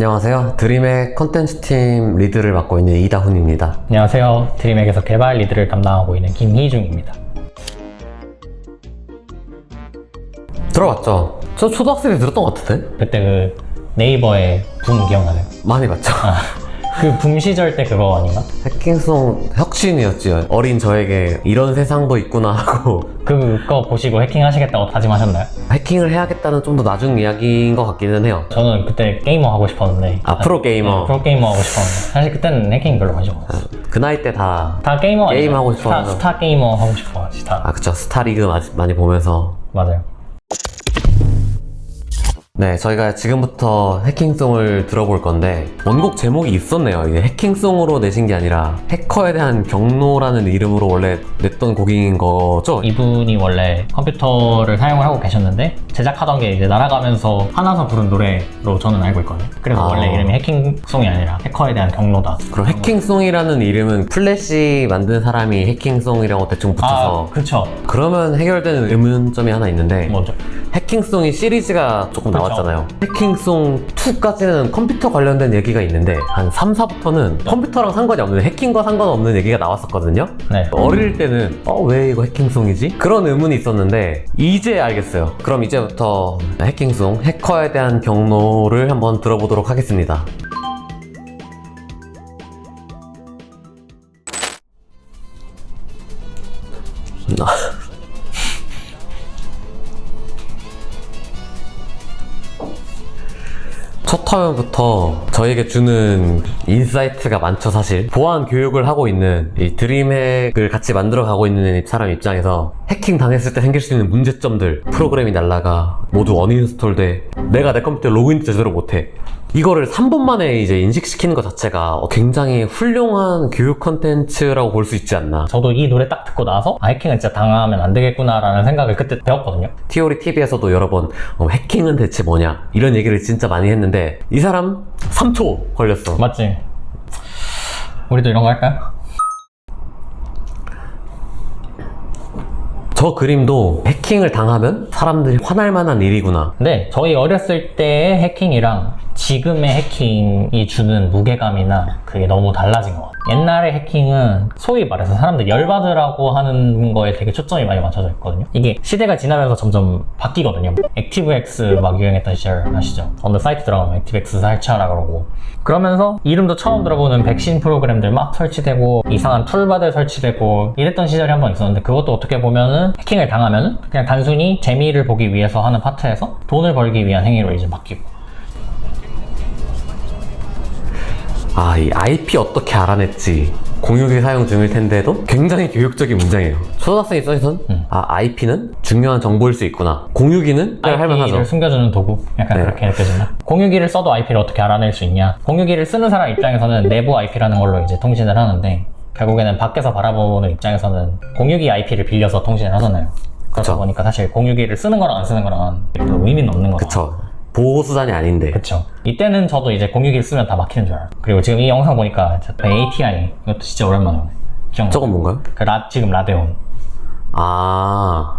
안녕하세요. 드림의 컨텐츠 팀 리드를 맡고 있는 이다훈입니다. 안녕하세요. 드림에게서 개발 리드를 담당하고 있는 김희중입니다. 들어봤죠? 저 초등학생 때 들었던 것 같은데? 그때 그 네이버의 붐 기억나세요? 많이 봤죠? 그 붐 시절 때 그거 아닌가? 해킹송 혁신이었지요. 어린 저에게 이런 세상도 있구나 하고 그거 보시고 해킹하시겠다고 다짐하셨나요? 해킹을 해야겠다는 좀 더 나중 이야기인 것 같기는 해요. 저는 그때 게이머 하고 싶었는데 아, 프로게이머. 네, 프로게이머 하고 싶었는데 사실 그때는 해킹 별로 관심 없었어요. 그 나이 때 다, 다 게이머? 게임 하고 스타, 싶어서. 스타 게이머 하고 싶어가지고 다 아, 그쵸. 스타리그 마- 많이 보면서. 맞아요. 네, 저희가 지금부터 해킹송을 들어볼 건데, 원곡 제목이 있었네요. 이게 해킹송으로 내신 게 아니라, 해커에 대한 경로라는 이름으로 원래 냈던 곡인 거죠? 이분이 원래 컴퓨터를 사용을 하고 계셨는데 제작하던 게 이제 날아가면서 화나서 부른 노래로 저는 알고 있거든요. 그래서 아. 원래 이름이 해킹송이 아니라 해커에 대한 경로다. 그럼 해킹송이라는 이름은 플래시 만든 사람이 해킹송이라고 대충 붙여서 아, 그쵸. 그러면 해결되는 의문점이 하나 있는데 뭐죠? 해킹송이 시리즈가 조금 그쵸. 나왔잖아요 해킹송 2까지는 컴퓨터 관련된 얘기가 있는데 한 3, 4부터는 컴퓨터랑 상관이 없는 해킹과 상관없는 얘기가 나왔었거든요 네. 어릴 때는 어 왜 이거 해킹송이지? 그런 의문이 있었는데 이제 알겠어요 그럼 이제부터 해킹송 해커에 대한 경로를 한번 들어보도록 하겠습니다 첫 화면부터 저에게 주는 인사이트가 많죠 사실. 보안 교육을 하고 있는 이 드림핵을 같이 만들어 가고 있는 사람 입장에서 해킹 당했을 때 생길 수 있는 문제점들 프로그램이 날라가 모두 어인스톨돼. 내가 내 컴퓨터 로그인 제대로 못해 이거를 3분 만에 이제 인식시키는 것 자체가 굉장히 훌륭한 교육 컨텐츠라고 볼 수 있지 않나 저도 이 노래 딱 듣고 나서 아, 해킹을 진짜 당하면 안 되겠구나라는 생각을 그때 배웠거든요. 티오리 TV에서도 여러 번 어, 해킹은 대체 뭐냐 이런 얘기를 진짜 많이 했는데 이 사람 3초 걸렸어 맞지? 우리도 이런 거 할까요? 저 그림도 해킹을 당하면 사람들이 화날 만한 일이구나. 근데 저희 어렸을 때의 해킹이랑 지금의 해킹이 주는 무게감이나 그게 너무 달라진 것 같아요. 옛날의 해킹은 소위 말해서 사람들이 열받으라고 하는 거에 되게 초점이 많이 맞춰져 있거든요. 이게 시대가 지나면서 점점 바뀌거든요. 액티브X 막 유행했던 시절 아시죠? 어느 사이트 들어가면 액티브X 설치하라 그러고 그러면서 이름도 처음 들어보는 백신 프로그램들 막 설치되고 이상한 툴바들 설치되고 이랬던 시절이 한 번 있었는데 그것도 어떻게 보면은 해킹을 당하면은 그냥 단순히 재미를 보기 위해서 하는 파트에서 돈을 벌기 위한 행위로 이제 바뀌고 아, 이 IP 어떻게 알아냈지. 공유기 사용 중일 텐데도 굉장히 교육적인 문장이에요. 초등학생 입장에선 아, IP는 중요한 정보일 수 있구나. 공유기는 할 만하죠. IP를 숨겨주는 도구 약간 네. 그렇게 느껴진다 공유기를 써도 IP를 어떻게 알아낼 수 있냐 공유기를 쓰는 사람 입장에서는 내부 IP라는 걸로 이제 통신을 하는데 결국에는 밖에서 바라보는 입장에서는 공유기 IP를 빌려서 통신을 하잖아요 그러다 그쵸. 보니까 사실 공유기를 쓰는 거랑 안 쓰는 거랑 의미는 없는 거죠 그쵸. 보호수단이 아닌데. 그쵸 이때는 저도 이제 공유기를 쓰면 다 막히는 줄 알아요 그리고 지금 이 영상 보니까 저 ATI 이것도 진짜 오랜만에 오네 기억나? 저건 뭔가요? 그 라, 지금 라데온 아,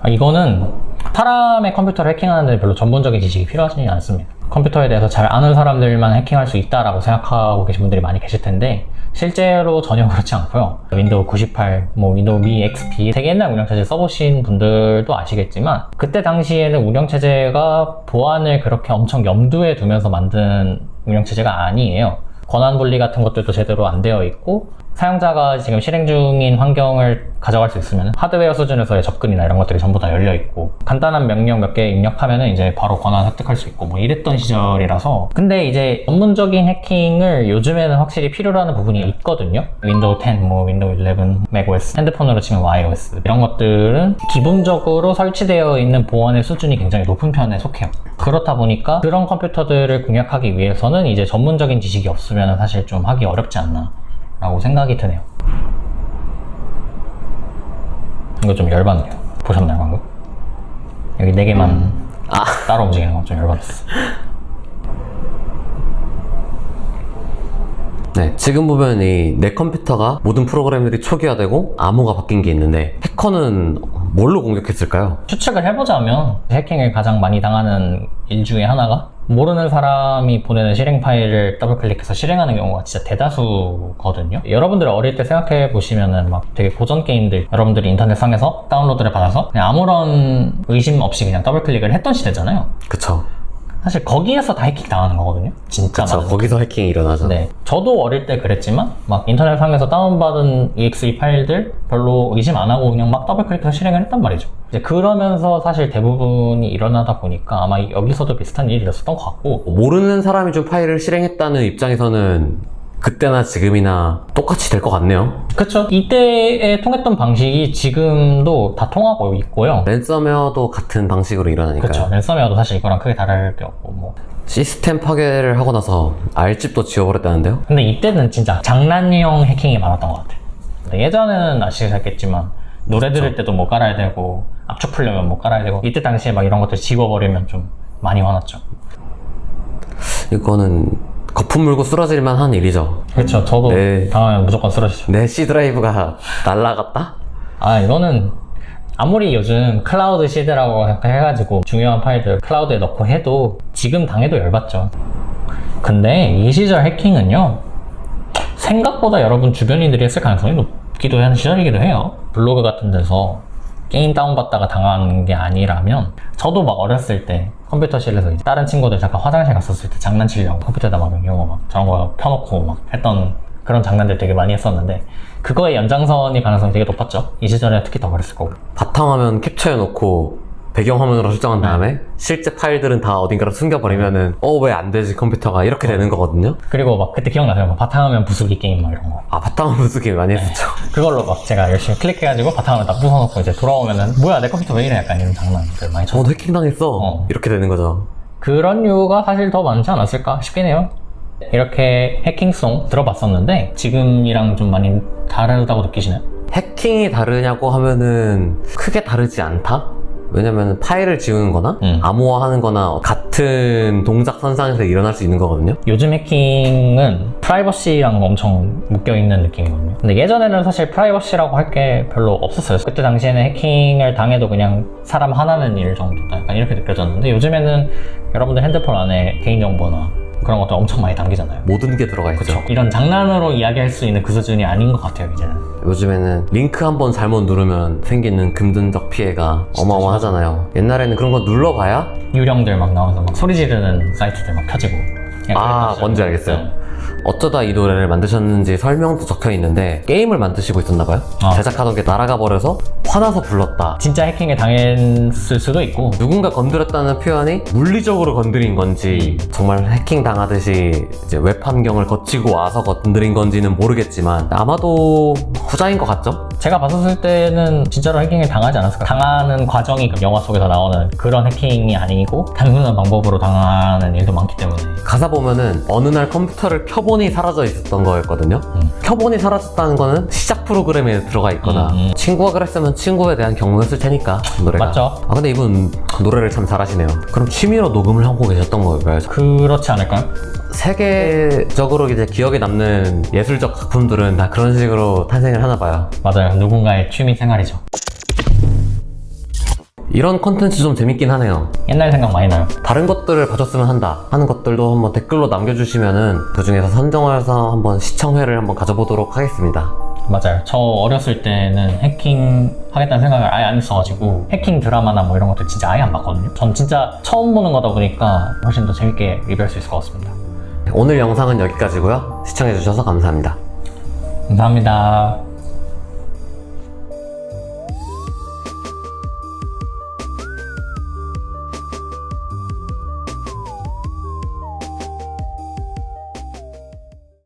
아, 이거는 사람의 컴퓨터를 해킹하는 데 별로 전문적인 지식이 필요하지 않습니다. 컴퓨터에 대해서 잘 아는 사람들만 해킹할 수 있다라고 생각하고 계신 분들이 많이 계실 텐데 실제로 전혀 그렇지 않고요. 윈도우 98, 뭐 윈도우 미 XP 되게 옛날 운영체제 써보신 분들도 아시겠지만 그때 당시에는 운영체제가 보안을 그렇게 엄청 염두에 두면서 만든 운영체제가 아니에요. 권한 분리 같은 것들도 제대로 안 되어 있고 사용자가 지금 실행 중인 환경을 가져갈 수 있으면 하드웨어 수준에서의 접근이나 이런 것들이 전부 다 열려 있고 간단한 명령 몇 개 입력하면은 이제 바로 권한 획득할 수 있고 뭐 이랬던 시절이라서. 근데 이제 전문적인 해킹을 요즘에는 확실히 필요로 하는 부분이 있거든요. 윈도우 10, 뭐 윈도우 11, macOS 핸드폰으로 치면 iOS 이런 것들은 기본적으로 설치되어 있는 보안의 수준이 굉장히 높은 편에 속해요. 그렇다 보니까 그런 컴퓨터들을 공략하기 위해서는 이제 전문적인 지식이 없으면 사실 좀 하기 어렵지 않나 라고 생각이 드네요. 이거 좀 열받네요. 보셨나요, 방금? 여기 네 개만 따로 움직이는 거좀 열받았어. 네. 지금 보면 이 내 컴퓨터가 모든 프로그램들이 초기화되고 암호가 바뀐 게 있는데 해커는 뭘로 공격했을까요? 추측을 해보자면 해킹을 가장 많이 당하는 일 중에 하나가 모르는 사람이 보내는 실행 파일을 더블 클릭해서 실행하는 경우가 진짜 대다수거든요. 여러분들 어릴 때 생각해 보시면은 막 되게 고전 게임들 여러분들이 인터넷상에서 다운로드를 받아서 그냥 아무런 의심 없이 그냥 더블 클릭을 했던 시대잖아요. 그쵸. 사실 거기에서 다 해킹 당하는 거거든요. 진짜 그쵸. 많은 거기서 해킹이 일어나죠. 네. 저도 어릴 때 그랬지만, 막 인터넷상에서 다운받은 exe 파일들 별로 의심 안 하고 그냥 막 더블 클릭해서 실행을 했단 말이죠. 이제 그러면서 사실 대부분이 일어나다 보니까 아마 여기서도 비슷한 일이 있었던 것 같고, 모르는 사람이 좀 파일을 실행했다는 입장에서는 그때나 지금이나 똑같이 될 것 같네요. 그쵸. 이때에 통했던 방식이 지금도 다 통하고 있고요. 랜섬웨어도 같은 방식으로 일어나니까요. 그쵸. 랜섬웨어도 사실 이거랑 크게 다를 게 없고, 뭐. 시스템 파괴를 하고 나서 알집도 지워버렸다는데요? 근데 이때는 진짜 장난용 해킹이 많았던 것 같아요. 근데 예전에는 아시겠지만 노래 들을 때도 뭐 깔아야 되고 압축 풀려면 뭐 깔아야 되고 이때 당시에 막 이런 것들 지워버리면 좀 많이 화났죠. 이거는 거품 물고 쓰러질 만 한 일이죠. 그렇죠. 저도 네. 당하면 무조건 쓰러지죠. 내 C 드라이브가 날라갔다? 아 이거는 아무리 요즘 클라우드 시대라고 해가지고 중요한 파일들 클라우드에 넣고 해도 지금 당해도 열받죠. 근데 이 시절 해킹은요 생각보다 여러분 주변인들이 했을 가능성이 높기도 하는 시절이기도 해요. 블로그 같은 데서 게임 다운받다가 당한 게 아니라면 저도 막 어렸을 때 컴퓨터실에서 다른 친구들 잠깐 화장실 갔었을 때 장난치려고 컴퓨터에다 막 이런 거막 저런 거 켜놓고 막 했던 그런 장난들 되게 많이 했었는데 그거의 연장선이 가능성이 되게 높았죠. 이 시절에 특히 더 그랬을 거고. 바탕화면 캡처해놓고 배경화면으로 설정한 다음에 실제 파일들은 다 어딘가로 숨겨버리면은 어 왜 안 되지 컴퓨터가 이렇게 되는 거거든요? 그리고 막 그때 기억나세요? 막 바탕화면 부수기 게임 막 이런 거. 아 바탕화면 부수기 많이 했었죠. 그걸로 막 제가 열심히 클릭해가지고 바탕화면 다 부숴놓고 이제 돌아오면은 뭐야 내 컴퓨터 왜 이래 약간 이런 장난들 많이 어, 쳤어. 너 해킹 당했어. 어. 이렇게 되는 거죠. 그런 이유가 사실 더 많지 않았을까 싶긴 해요. 이렇게 해킹송 들어봤었는데 지금이랑 좀 많이 다르다고 느끼시나요? 해킹이 다르냐고 하면은 크게 다르지 않다? 왜냐면 파일을 지우는 거나 음. 암호화하는 거나 같은 동작 선상에서 일어날 수 있는 거거든요. 요즘 해킹은 프라이버시랑 엄청 묶여있는 느낌이거든요. 근데 예전에는 사실 프라이버시라고 할 게 별로 없었어요. 그때 당시에는 해킹을 당해도 그냥 사람 하나는 일 정도다. 약간 이렇게 느껴졌는데 요즘에는 여러분들 핸드폰 안에 개인정보나 그런 것들 엄청 많이 담기잖아요. 모든 게 들어가 있죠. 그렇죠. 이런 장난으로 이야기할 수 있는 그 수준이 아닌 것 같아요, 이제는. 요즘에는 링크 한 번 잘못 누르면 생기는 금전적 피해가 어마어마하잖아요. 옛날에는 그런 거 눌러봐야 유령들 막 나와서 막 소리 지르는 사이트들 막 켜지고. 아. 뭔지 알겠어요. 네. 어쩌다 이 노래를 만드셨는지 설명도 적혀 있는데 게임을 만드시고 있었나봐요. 아. 제작하던 게 날아가 버려서 화나서 불렀다. 진짜 해킹에 당했을 수도 있고 누군가 건드렸다는 표현이 물리적으로 건드린 건지 정말 해킹 당하듯이 이제 웹 환경을 거치고 와서 건드린 건지는 모르겠지만 아마도 후자인 것 같죠? 제가 봤었을 때는 진짜로 해킹에 당하지 않았을까 당하는 과정이 그 영화 속에서 나오는 그런 해킹이 아니고 단순한 방법으로 당하는 일도 많기 때문에 가사 보면은 어느 날 컴퓨터를 켜보니 사라져 있었던 거였거든요. 음. 켜보니 사라졌다는 거는 시작 프로그램에 들어가 있거나 음, 음. 친구가 그랬으면 친구에 대한 경고였을 테니까 노래가. 맞죠. 아 근데 이분 노래를 참 잘하시네요. 그럼 취미로 녹음을 하고 계셨던 걸까요? 그렇지 않을까요? 세계적으로 이제 기억에 남는 예술적 작품들은 다 그런 식으로 탄생을 하나 봐요. 맞아요 누군가의 취미 생활이죠 이런 콘텐츠 좀 재밌긴 하네요. 옛날 생각 많이 나요 다른 것들을 봐줬으면 한다 하는 것들도 한번 댓글로 남겨주시면은 그 중에서 선정해서 한번 시청회를 한번 가져보도록 하겠습니다. 맞아요 저 어렸을 때는 해킹 하겠다는 생각을 아예 안 했어가지고 해킹 드라마나 뭐 이런 것들 진짜 아예 안 봤거든요 전 진짜 처음 보는 거다 보니까 훨씬 더 재밌게 리뷰할 수 있을 것 같습니다 오늘 영상은 여기까지고요. 시청해주셔서 감사합니다. 감사합니다